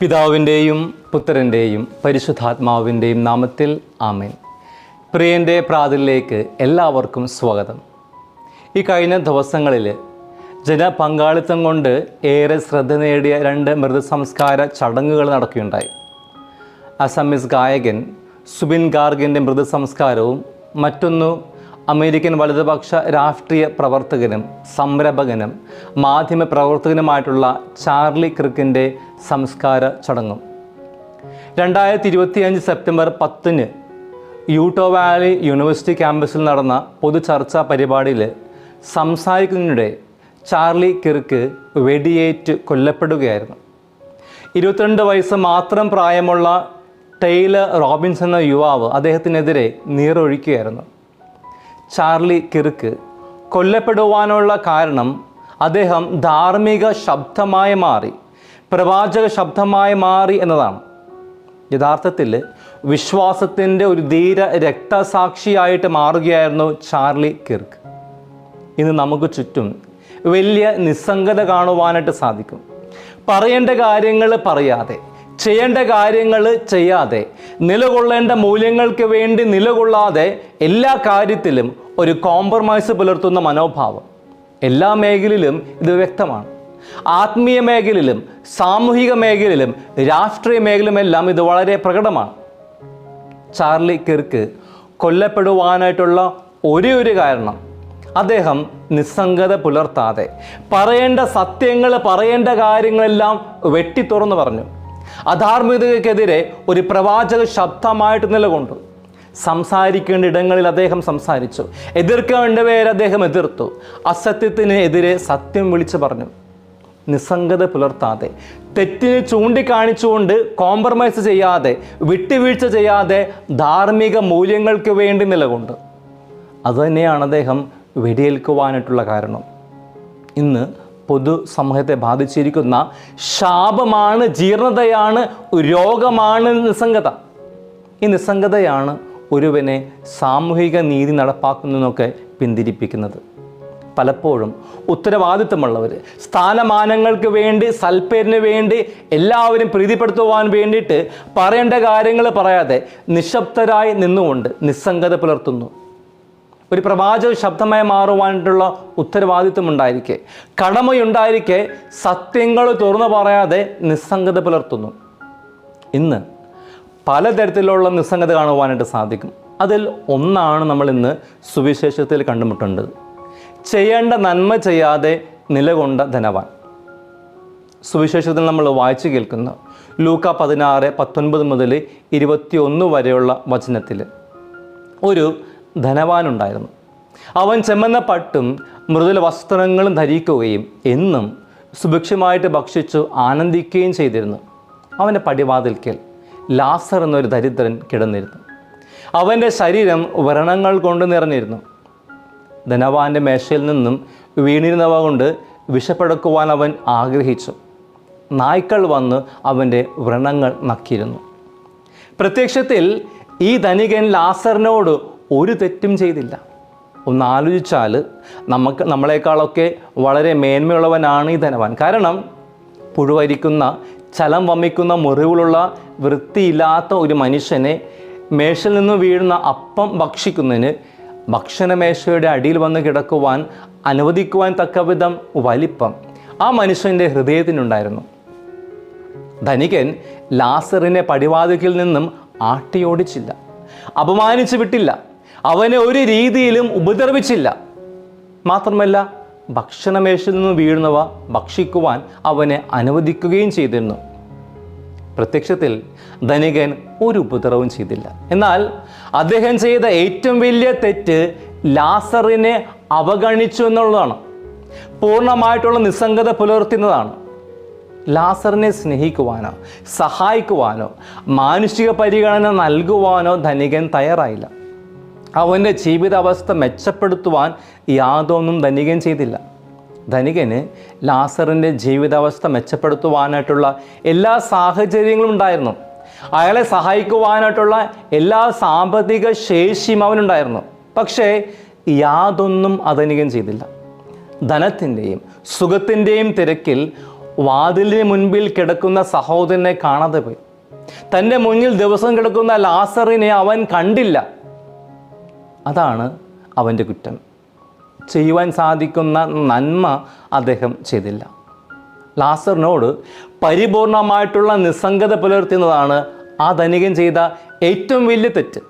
പിതാവിന്റെയും പുത്രന്റെയും പരിശുദ്ധാത്മാവിന്റെയും നാമത്തിൽ ആമേൻ. പ്രിയന്റെ പ്രാതിലേക്ക് എല്ലാവർക്കും സ്വാഗതം. ഈ കഴിഞ്ഞ ദിവസങ്ങളിൽ ജനപങ്കാളിത്തം കൊണ്ട് ഏറെ ശ്രദ്ധ നേടിയ രണ്ട് മൃതസംസ്കാര ചടങ്ങുകൾ നടക്കുകയുണ്ടായി. അസമിസ് ഗായകൻ സുബിൻ ഗാർഗിന്റെ മൃതസംസ്കാരവും മറ്റൊന്നു അമേരിക്കൻ വലതുപക്ഷ രാഷ്ട്രീയ പ്രവർത്തകനും സംരംഭകനും മാധ്യമ പ്രവർത്തകനുമായിട്ടുള്ള ചാർലി ക്രിക്കിന്റെ സംസ്കാര ചടങ്ങും. രണ്ടായിരത്തി ഇരുപത്തിയഞ്ച് സെപ്റ്റംബർ പത്തിന് യൂട്ടോ വാലി യൂണിവേഴ്സിറ്റി ക്യാമ്പസിൽ നടന്ന പൊതുചർച്ചാ പരിപാടിയിൽ സംസാരിക്കുന്നതിനിടെ ചാർലി കിർക്ക് വെടിയേറ്റ് കൊല്ലപ്പെടുകയായിരുന്നു. ഇരുപത്തിരണ്ട് വയസ്സ് മാത്രം പ്രായമുള്ള ടെയ്ലർ റോബിൻസ് എന്ന യുവാവ് അദ്ദേഹത്തിനെതിരെ നീറൊഴിക്കുകയായിരുന്നു ചാർലി കിർക്ക് കൊല്ലപ്പെടുവാനുള്ള കാരണം അദ്ദേഹം ധാർമ്മിക ശബ്ദമായി മാറി പ്രവാചക ശബ്ദമായി മാറി എന്നതാണ്. യഥാർത്ഥത്തിൽ വിശ്വാസത്തിന്റെ ഒരു ധീര രക്തസാക്ഷിയായിട്ട് മാറുകയായിരുന്നു ചാർലി കിർക്ക് ഇന്ന് നമുക്ക് ചുറ്റും വലിയ നിസ്സംഗത കാണുവാനായിട്ട് സാധിക്കും. പറയേണ്ട കാര്യങ്ങൾ പറയാതെ ചെയ്യേണ്ട കാര്യങ്ങൾ ചെയ്യാതെ നിലകൊള്ളേണ്ട മൂല്യങ്ങൾക്ക് വേണ്ടി നിലകൊള്ളാതെ എല്ലാ കാര്യത്തിലും ഒരു കോംപ്രമൈസ് പുലർത്തുന്ന മനോഭാവം. എല്ലാ മേഖലയിലും ഇത് വ്യക്തമാണ്. ആത്മീയ മേഖലയിലും സാമൂഹിക മേഖലയിലും രാഷ്ട്രീയ മേഖലയിലുമെല്ലാം ഇത് വളരെ പ്രകടമാണ്. ചാർലി കിർക്ക് കൊല്ലപ്പെടുവാനായിട്ടുള്ള ഒരേ ഒരു കാരണം അദ്ദേഹം നിസ്സംഗത പുലർത്താതെ പറയേണ്ട സത്യങ്ങൾ പറയേണ്ട കാര്യങ്ങളെല്ലാം വെട്ടി തുറന്നു പറഞ്ഞു. അധാർമികതയ്ക്കെതിരെ ഒരു പ്രവാചക ശബ്ദമായിട്ട് നിലകൊണ്ടു. സംസാരിക്കേണ്ട ഇടങ്ങളിൽ അദ്ദേഹം സംസാരിച്ചു. എതിർക്കേണ്ടവരെ അദ്ദേഹം എതിർത്തു. അസത്യത്തിന് എതിരെ സത്യം വിളിച്ചു പറഞ്ഞു. നിസ്സംഗത പുലർത്താതെ തെറ്റിന് ചൂണ്ടിക്കാണിച്ചുകൊണ്ട് കോംപ്രമൈസ് ചെയ്യാതെ വിട്ടുവീഴ്ച ചെയ്യാതെ ധാർമ്മിക മൂല്യങ്ങൾക്ക് വേണ്ടി നിലകൊണ്ട്. അതുതന്നെയാണ് അദ്ദേഹം വെടിയേൽക്കുവാനായിട്ടുള്ള കാരണം. ഇന്ന് പൊതു സമൂഹത്തെ ബാധിച്ചിരിക്കുന്ന ശാപമാണ് ജീർണതയാണ് രോഗമാണ് നിസ്സംഗത. ഈ നിസ്സംഗതയാണ് ഒരുവനെ സാമൂഹിക നീതി നടപ്പാക്കുന്നതിനൊക്കെ പിന്തിരിപ്പിക്കുന്നത്. പലപ്പോഴും ഉത്തരവാദിത്തമുള്ളവർ സ്ഥാനമാനങ്ങൾക്ക് വേണ്ടി സൽപ്പേരിന് വേണ്ടി എല്ലാവരും പ്രീതിപ്പെടുത്തുവാൻ വേണ്ടിയിട്ട് പറയേണ്ട കാര്യങ്ങൾ പറയാതെ നിശബ്ദരായി നിന്നുകൊണ്ട് നിസ്സംഗത പുലർത്തുന്നു. ഒരു പ്രവാചക ശബ്ദമായി മാറുവാനായിട്ടുള്ള ഉത്തരവാദിത്വം ഉണ്ടായിരിക്കെ കടമയുണ്ടായിരിക്കെ സത്യങ്ങൾ തുറന്നു പറയാതെ നിസ്സംഗത പുലർത്തുന്നു. ഇന്ന് പലതരത്തിലുള്ള നിസ്സംഗത കാണുവാനായിട്ട് സാധിക്കും. അതിൽ ഒന്നാണ് നമ്മൾ ഇന്ന് സുവിശേഷത്തിൽ കണ്ടുമുട്ടേണ്ടത്. ചെയ്യേണ്ട നന്മ ചെയ്യാതെ നിലകൊണ്ട ധനവാൻ. സുവിശേഷത്തിൽ നമ്മൾ വായിച്ചു കേൾക്കുന്ന. ലൂക്ക പതിനാറ് പത്തൊൻപത് മുതൽ ഇരുപത്തിയൊന്ന് വരെയുള്ള വചനത്തിൽ ഒരു ധനവാനുണ്ടായിരുന്നു അവൻ ചെമ്മന്ന പട്ടും മൃദുല വസ്ത്രങ്ങളും ധരിക്കുകയും എന്നും സുഭിക്ഷമായിട്ട് ഭക്ഷിച്ചു ആനന്ദിക്കുകയും ചെയ്തിരുന്നു. അവന്റെ പടിവാതിൽക്കൽ ലാസർ എന്നൊരു ദരിദ്രൻ കിടന്നിരുന്നു. അവന്റെ ശരീരം വ്രണങ്ങൾ കൊണ്ട് നിറഞ്ഞിരുന്നു. ധനവാന്റെ മേശയിൽ നിന്നും വീണിരുന്നവ കൊണ്ട് വിഷപ്പെടുക്കുവാൻ അവൻ ആഗ്രഹിച്ചു. നായ്ക്കൾ വന്ന് അവന്റെ വ്രണങ്ങൾ നക്കിയിരുന്നു. പ്രത്യക്ഷത്തിൽ ഈ ധനികൻ ലാസറിനോട് ഒരു തെറ്റും ചെയ്തില്ല. ഒന്ന് ആലോചിച്ചാൽ നമുക്ക് നമ്മളെക്കാളൊക്കെ വളരെ മേന്മയുള്ളവനാണ് ഈ ധനവാൻ. കാരണം പുഴുവരിക്കുന്ന ചലം വമ്മിക്കുന്ന മുറിവുകളുള്ള വൃത്തിയില്ലാത്ത ഒരു മനുഷ്യനെ മേശയിൽ നിന്ന് വീഴുന്ന അപ്പം ഭക്ഷിക്കുന്നതിന് ഭക്ഷണമേശയുടെ അടിയിൽ വന്ന് കിടക്കുവാൻ അനുവദിക്കുവാൻ തക്കവിധം വലിപ്പം ആ മനുഷ്യന്റെ ഹൃദയത്തിനുണ്ടായിരുന്നു. ധനികൻ ലാസറിനെ പടിവാതിക്കിൽ നിന്നും ആട്ടിയോടിച്ചില്ല. അപമാനിച്ചു വിട്ടില്ല. അവനെ ഒരു രീതിയിലും ഉപദ്രവിച്ചില്ല. മാത്രമല്ല ഭക്ഷണമേശയിൽ നിന്ന് വീഴുന്നവ ഭക്ഷിക്കുവാൻ അവനെ അനുവദിക്കുകയും ചെയ്തിരുന്നു. പ്രത്യക്ഷത്തിൽ ധനികൻ ഒരു ഉപദ്രവവും ചെയ്തില്ല. എന്നാൽ അദ്ദേഹം ചെയ്ത ഏറ്റവും വലിയ തെറ്റ് ലാസറിനെ അവഗണിച്ചു എന്നുള്ളതാണ്. പൂർണമായിട്ടുള്ള നിസ്സംഗത പുലർത്തുന്നതാണ്. ലാസറിനെ സ്നേഹിക്കുവാനോ സഹായിക്കുവാനോ മാനുഷിക പരിഗണന നൽകുവാനോ ധനികൻ തയ്യാറായില്ല. അവന്റെ ജീവിതാവസ്ഥ മെച്ചപ്പെടുത്തുവാൻ യാതൊന്നും ധനികൻ ചെയ്തില്ല. ധനികന് ലാസറിന്റെ ജീവിതാവസ്ഥ മെച്ചപ്പെടുത്തുവാനായിട്ടുള്ള എല്ലാ സാഹചര്യങ്ങളും ഉണ്ടായിരുന്നു. അയാളെ സഹായിക്കുവാനായിട്ടുള്ള എല്ലാ സാമ്പത്തിക ശേഷിയും അവനുണ്ടായിരുന്നു. പക്ഷേ യാതൊന്നും അധനികൻ ചെയ്തില്ല. ധനത്തിന്റെയും സുഖത്തിന്റെയും തിരക്കിൽ വാതിലിന് മുൻപിൽ കിടക്കുന്ന സഹോദരനെ കാണാതെ പോയി. തന്റെ മുന്നിൽ ദിവസം കിടക്കുന്ന ലാസറിനെ അവൻ കണ്ടില്ല. അതാണ് അവന്റെ കുറ്റം. ചെയ്യുവാൻ സാധിക്കുന്ന നന്മ അദ്ദേഹം ചെയ്തില്ല. ലാസറിനോട് പരിപൂർണമായിട്ടുള്ള നിസ്സംഗത പുലർത്തുന്നതാണ് ആ ധനികൻ ചെയ്ത ഏറ്റവും വലിയ തെറ്റ്.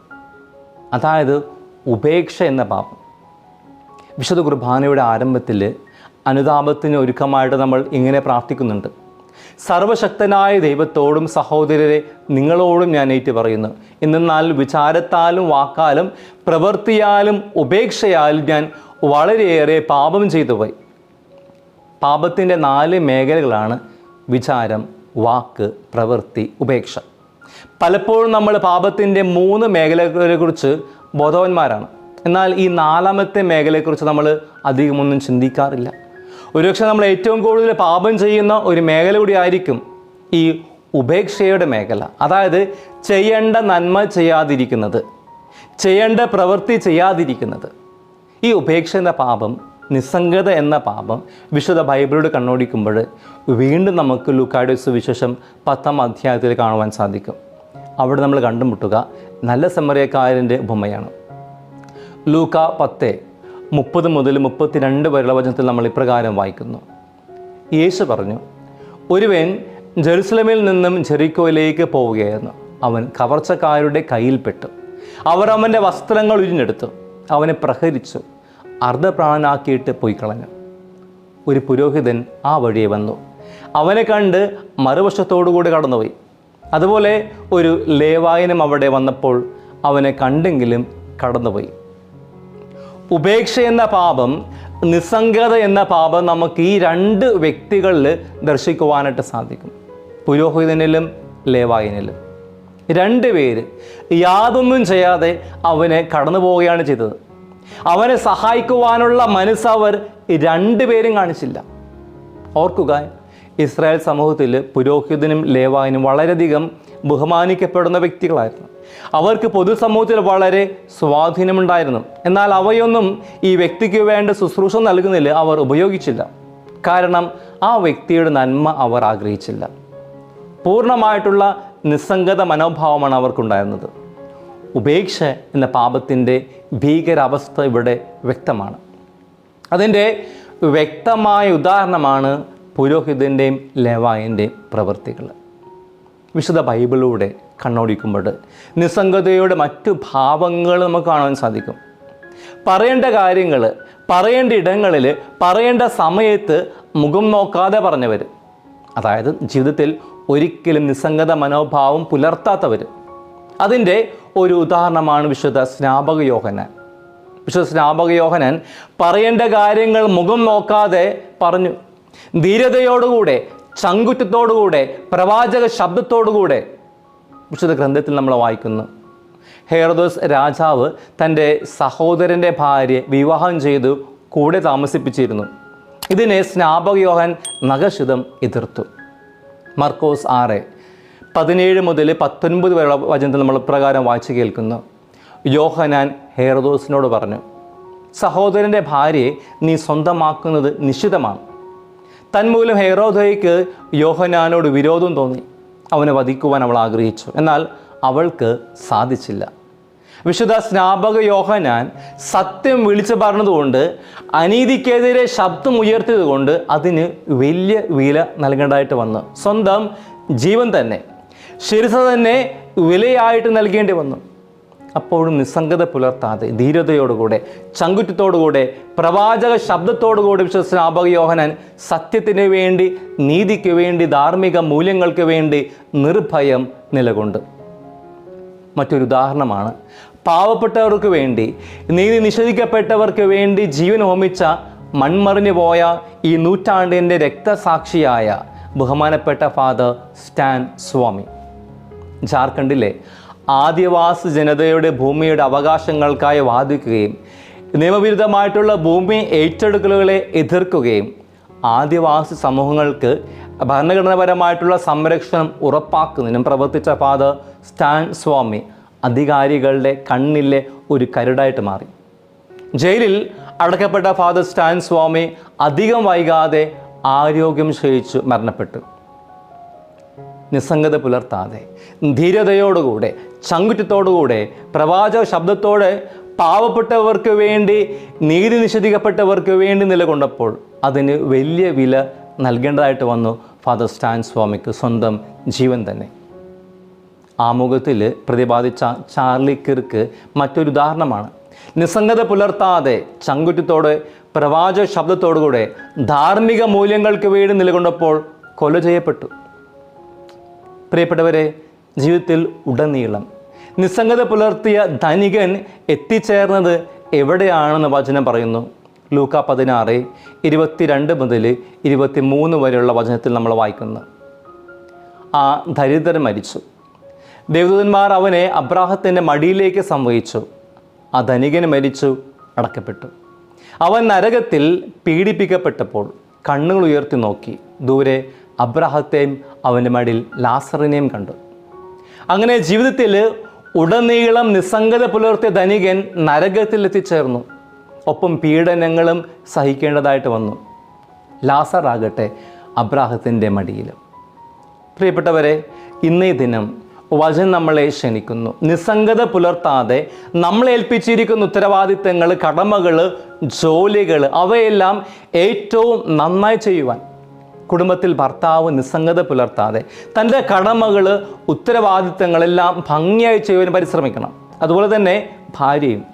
അതായത് ഉപേക്ഷ എന്ന പാപം. വിശുദ്ധ കുർബാനയുടെ ആരംഭത്തിൽ അനുതാപത്തിന് ഒരുക്കമായിട്ട് നമ്മൾ ഇങ്ങനെ പ്രാർത്ഥിക്കുന്നുണ്ട്. സർവശക്തനായ ദൈവത്തോടും സഹോദരരെ നിങ്ങളോടും ഞാൻ ഏറ്റു പറയുന്നു എന്നാൽ വിചാരത്താലും വാക്കാലും പ്രവൃത്തിയാലും ഉപേക്ഷയാലും ഞാൻ വളരെയേറെ പാപം ചെയ്തു പോയി പാപത്തിന്റെ നാല് മേഖലകളാണ് വിചാരം വാക്ക് പ്രവൃത്തി ഉപേക്ഷ. പലപ്പോഴും നമ്മൾ പാപത്തിന്റെ മൂന്ന് മേഖലകളെ കുറിച്ച് ബോധവന്മാരാണ്. എന്നാൽ ഈ നാലാമത്തെ മേഖലയെക്കുറിച്ച് നമ്മൾ അധികമൊന്നും ചിന്തിക്കാറില്ല. ഒരുപക്ഷെ നമ്മൾ ഏറ്റവും കൂടുതൽ പാപം ചെയ്യുന്ന ഒരു മേഖല കൂടി ആയിരിക്കും ഈ ഉപേക്ഷയുടെ മേഖല. അതായത് ചെയ്യേണ്ട നന്മ ചെയ്യാതിരിക്കുന്നത് ചെയ്യേണ്ട പ്രവൃത്തി ചെയ്യാതിരിക്കുന്നത്. ഈ ഉപേക്ഷ എന്ന പാപം നിസ്സംഗത എന്ന പാപം വിശുദ്ധ ബൈബിളോട് കണ്ണോടിക്കുമ്പോൾ വീണ്ടും നമുക്ക് ലുക്കായുടെ സുവിശേഷം പത്താം അധ്യായത്തിൽ കാണുവാൻ സാധിക്കും. അവിടെ നമ്മൾ കണ്ടുമുട്ടുക നല്ല സമരക്കാരന്റെ ഉപമയാണ്. ലൂക്ക പത്ത് മുപ്പത് മുതൽ മുപ്പത്തിരണ്ട് വരെയുള്ള വചനത്തിൽ നമ്മൾ ഇപ്രകാരം വായിക്കുന്നു. യേശു പറഞ്ഞു ഒരുവൻ ജെറുസലമിൽ നിന്നും ജെറിക്കോയിലേക്ക് പോവുകയായിരുന്നു. അവൻ കവർച്ചക്കാരുടെ കയ്യിൽപ്പെട്ടു. അവർ അവന്റെ വസ്ത്രങ്ങൾ ഉരിഞ്ഞെടുത്തു. അവനെ പ്രഹരിച്ചു. അർദ്ധപ്രാണനാക്കിയിട്ട് പോയി കളഞ്ഞു ഒരു പുരോഹിതൻ ആ വഴിയെ വന്നു. അവനെ കണ്ട് മറുവശത്തോടുകൂടി കടന്നുപോയി. അതുപോലെ ഒരു ലേവായനം അവിടെ വന്നപ്പോൾ അവനെ കണ്ടെങ്കിലും കടന്നുപോയി. ഉപേക്ഷ എന്ന പാപം നിസ്സംഗത എന്ന പാപം നമുക്ക് ഈ രണ്ട് വ്യക്തികളിൽ ദർശിക്കുവാനായിട്ട് സാധിക്കും. പുരോഹിതനിലും ലേവായനിലും. രണ്ട് പേര് യാതൊന്നും ചെയ്യാതെ അവനെ കടന്നു പോവുകയാണ് ചെയ്തത്. അവനെ സഹായിക്കുവാനുള്ള മനസ്സ് അവർ രണ്ടുപേരും കാണിച്ചില്ല. ഓർക്കുക ഇസ്രായേൽ സമൂഹത്തിൽ പുരോഹിതനും ലേവായനും വളരെയധികം ബഹുമാനിക്കപ്പെടുന്ന വ്യക്തികളായിരുന്നു. അവർക്ക് പൊതുസമൂഹത്തിൽ വളരെ സ്വാധീനമുണ്ടായിരുന്നു. എന്നാൽ അവയൊന്നും ഈ വ്യക്തിക്ക് വേണ്ട ശുശ്രൂഷ നൽകുന്നില്ല അവർ ഉപയോഗിച്ചില്ല. കാരണം ആ വ്യക്തിയുടെ നന്മ അവർ ആഗ്രഹിച്ചില്ല. പൂർണമായിട്ടുള്ള നിസ്സംഗത മനോഭാവമാണ് അവർക്കുണ്ടായിരുന്നത്. ഉപേക്ഷ എന്ന പാപത്തിന്റെ ഭീകരാവസ്ഥ ഇവിടെ വ്യക്തമാണ്. അതിന്റെ വ്യക്തമായ ഉദാഹരണമാണ് പുരോഹിതന്റെയും ലേവായന്റെയും പ്രവൃത്തികൾ. വിശുദ്ധ ബൈബിളിലൂടെ കണ്ണോടിക്കുമ്പോൾ നിസ്സംഗതയുടെ മറ്റു ഭാവങ്ങൾ നമുക്ക് കാണാൻ സാധിക്കും. പറയേണ്ട കാര്യങ്ങൾ പറയേണ്ട ഇടങ്ങളിൽ പറയേണ്ട സമയത്ത് മുഖം നോക്കാതെ പറഞ്ഞവർ അതായത് ജീവിതത്തിൽ ഒരിക്കലും നിസ്സംഗത മനോഭാവം പുലർത്താത്തവർ അതിന്റെ ഒരു ഉദാഹരണമാണ് വിശുദ്ധ സ്നാപക യോഹനാൻ വിശുദ്ധ സ്നാപക യോഹനാൻ പറയേണ്ട കാര്യങ്ങൾ മുഖം നോക്കാതെ പറഞ്ഞു. ധീരതയോടുകൂടെ ചങ്കുറ്റത്തോടുകൂടെ പ്രവാചക ശബ്ദത്തോടുകൂടെ വിശുദ്ധ ഗ്രന്ഥത്തിൽ നമ്മൾ വായിക്കുന്നു. ഹെയർദോസ് രാജാവ് തന്റെ സഹോദരന്റെ ഭാര്യ വിവാഹം ചെയ്തു കൂടെ താമസിപ്പിച്ചിരുന്നു. ഇതിനെ സ്നാപക യോഹൻ നഖശിതം എതിർത്തു. മർക്കോസ് ആറ് പതിനേഴ് മുതൽ പത്തൊൻപത് വരെ വചനത്തിൽ നമ്മൾ പ്രകാരം വായിച്ചു കേൾക്കുന്നു. യോഹനാൻ ഹെയർദോസിനോട് പറഞ്ഞു സഹോദരന്റെ ഭാര്യയെ നീ സ്വന്തമാക്കുന്നത് നിശ്ചിതമാണ്. തന്മൂലം ഹെറോദയ്ക്ക് യോഹനാനോട് വിരോധം തോന്നി. അവനെ വധിക്കുവാൻ അവൾ ആഗ്രഹിച്ചു. എന്നാൽ അവൾക്ക് സാധിച്ചില്ല. വിശുദ്ധ സ്നാപക യോഹനാൻ സത്യം വിളിച്ചു പറഞ്ഞതുകൊണ്ട് അനീതിക്കെതിരെ ശബ്ദം ഉയർത്തിയതുകൊണ്ട് അതിന് വലിയ വില നൽകേണ്ടതായിട്ട് വന്നു. സ്വന്തം ജീവൻ തന്നെ ശിരസ തന്നെ വിലയായിട്ട് നൽകേണ്ടി വന്നു. അപ്പോഴും നിസ്സംഗത പുലർത്താതെ ധീരതയോടുകൂടെ ചങ്കുറ്റത്തോടുകൂടെ പ്രവാചക ശബ്ദത്തോടുകൂടി വിശ്വസിച്ച സ്നാപക യോഹനൻ സത്യത്തിന് വേണ്ടി നീതിക്ക് വേണ്ടി ധാർമ്മിക മൂല്യങ്ങൾക്ക് വേണ്ടി നിർഭയം നിലകൊണ്ട്. മറ്റൊരു ഉദാഹരണമാണ് പാവപ്പെട്ടവർക്ക് വേണ്ടി നീതി നിഷേധിക്കപ്പെട്ടവർക്ക് വേണ്ടി ജീവൻ ഹോമിച്ച മൺമറിഞ്ഞു പോയ ഈ നൂറ്റാണ്ടിന്റെ രക്തസാക്ഷിയായ ബഹുമാനപ്പെട്ട ഫാദർ സ്റ്റാൻ സ്വാമി. ജാർഖണ്ഡിലെ ആദിവാസി ജനതയുടെ ഭൂമിയുടെ അവകാശങ്ങൾക്കായി വാദിക്കുകയും നിയമവിരുദ്ധമായിട്ടുള്ള ഭൂമി ഏറ്റെടുക്കലുകളെ എതിർക്കുകയും ആദിവാസി സമൂഹങ്ങൾക്ക് ഭരണഘടനാപരമായിട്ടുള്ള സംരക്ഷണം ഉറപ്പാക്കുന്നതിനും പ്രവർത്തിച്ച ഫാദർ സ്റ്റാൻ സ്വാമി അധികാരികളുടെ കണ്ണിലെ ഒരു കരുടായിട്ട് മാറി. ജയിലിൽ അടക്കപ്പെട്ട ഫാദർ സ്റ്റാൻ സ്വാമി അധികം വൈകാതെ ആരോഗ്യം ക്ഷയിച്ചു മരണപ്പെട്ടു. നിസ്സംഗത പുലർത്താതെ ധീരതയോടുകൂടെ ചങ്കുറ്റത്തോടുകൂടെ പ്രവാചക ശബ്ദത്തോടെ പാവപ്പെട്ടവർക്ക് വേണ്ടി നീതി നിഷേധിക്കപ്പെട്ടവർക്ക് വേണ്ടി നിലകൊണ്ടപ്പോൾ അതിന് വലിയ വില നൽകേണ്ടതായിട്ട് വന്നു. ഫാദർ സ്റ്റാൻ സ്വാമിക്ക് സ്വന്തം ജീവൻ തന്നെ. ആമുഖത്തിൽ പ്രതിപാദിച്ച ചാർലി കിർക്ക് മറ്റൊരു ഉദാഹരണമാണ്. നിസ്സംഗത പുലർത്താതെ ചങ്കുറ്റത്തോടെ പ്രവാചക ശബ്ദത്തോടുകൂടെ ധാർമ്മിക മൂല്യങ്ങൾക്ക് വേണ്ടി നിലകൊണ്ടപ്പോൾ കൊല ചെയ്യപ്പെട്ടു. പ്രിയപ്പെട്ടവരെ ജീവിതത്തിൽ ഉടനീളം. നിസ്സംഗത പുലർത്തിയ ധനികൻ എത്തിച്ചേർന്നത് എവിടെയാണെന്ന് വചനം പറയുന്നു. ലൂക്ക പതിനാറ് ഇരുപത്തിരണ്ട് മുതൽ ഇരുപത്തി മൂന്ന് വരെയുള്ള വചനത്തിൽ നമ്മൾ വായിക്കുന്നു. ആ ദരിദ്രൻ മരിച്ചു. ദേവദൂതന്മാർ അവനെ അബ്രാഹത്തിന്റെ മടിയിലേക്ക് സംവഹിച്ചു. ആ ധനികൻ മരിച്ചു അടക്കപ്പെട്ടു. അവൻ നരകത്തിൽ പീഡിപ്പിക്കപ്പെട്ടപ്പോൾ കണ്ണുകൾ ഉയർത്തി നോക്കി. ദൂരെ അബ്രാഹത്തെയും അവന്റെ മടിയിൽ ലാസറിനെയും കണ്ടു. അങ്ങനെ ജീവിതത്തിൽ ഉടനീളം നിസ്സംഗത പുലർത്തിയ ധനികൻ നരകത്തിൽ എത്തിച്ചേർന്നു ഒപ്പം പീഡനങ്ങളും സഹിക്കേണ്ടതായിട്ട് വന്നു. ലാസർ ആകട്ടെ അബ്രാഹത്തിന്റെ മടിയിൽ. പ്രിയപ്പെട്ടവരെ ഇന്നേ ദിനം വചനം നമ്മളെ ക്ഷണിക്കുന്നു. നിസ്സംഗത പുലർത്താതെ നമ്മളെ ഏൽപ്പിച്ചിരിക്കുന്ന ഉത്തരവാദിത്തങ്ങൾ കടമകൾ ജോലികൾ അവയെല്ലാം ഏറ്റവും നന്നായി ചെയ്യുവാൻ കുടുംബത്തിൽ ഭർത്താവ് നിസ്സംഗത പുലർത്താതെ തന്റെ കടമകൾ ഉത്തരവാദിത്തങ്ങളെല്ലാം ഭംഗിയായി ചെയ്യുവാൻ പരിശ്രമിക്കണം. അതുപോലെ തന്നെ ഭാര്യയും.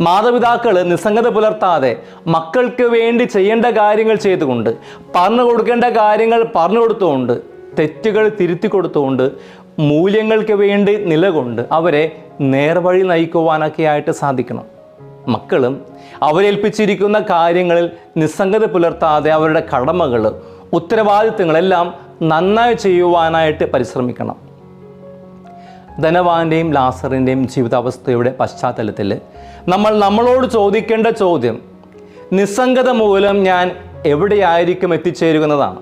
മാതാപിതാക്കൾ നിസ്സംഗത പുലർത്താതെ മക്കൾക്ക് വേണ്ടി ചെയ്യേണ്ട കാര്യങ്ങൾ ചെയ്തുകൊണ്ട് പറഞ്ഞു കൊടുക്കേണ്ട കാര്യങ്ങൾ പറഞ്ഞു കൊടുത്തുകൊണ്ട് തെറ്റുകൾ തിരുത്തി കൊടുത്തുകൊണ്ട് മൂല്യങ്ങൾക്ക് വേണ്ടി നിലകൊണ്ട് അവരെ നേർവഴി നയിക്കുവാനൊക്കെ ആയിട്ട് സാധിക്കണം. മക്കളും അവരേൽപ്പിച്ചിരിക്കുന്ന കാര്യങ്ങളിൽ നിസ്സംഗത പുലർത്താതെ അവരുടെ കടമകൾ ഉത്തരവാദിത്തങ്ങളെല്ലാം നന്നായി ചെയ്യുവാനായിട്ട് പരിശ്രമിക്കണം. ധനവാന്റെയും ലാസറിന്റെയും ജീവിതാവസ്ഥയുടെ പശ്ചാത്തലത്തിൽ നമ്മൾ നമ്മളോട് ചോദിക്കേണ്ട ചോദ്യം നിസ്സംഗത മൂലം ഞാൻ എവിടെയായിരിക്കും എത്തിച്ചേരുന്നതാണ്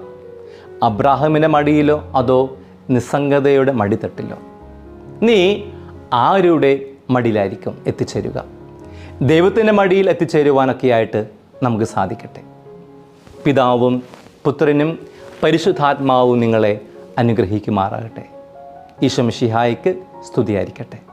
അബ്രാഹമിന്റെ മടിയിലോ അതോ നിസ്സംഗതയുടെ മടിത്തട്ടിലോ? നീ ആരുടെ മടിയിലായിരിക്കും എത്തിച്ചേരുക? ദൈവത്തിന്റെ മടിയിൽ എത്തിച്ചേരുവാനൊക്കെയായിട്ട് നമുക്ക് സാധിക്കട്ടെ. പിതാവും പുത്രനും പരിശുദ്ധാത്മാവും നിങ്ങളെ അനുഗ്രഹിക്കുമാറാകട്ടെ. ഈശോ മിശിഹായ്ക്ക് സ്തുതിയായിരിക്കട്ടെ.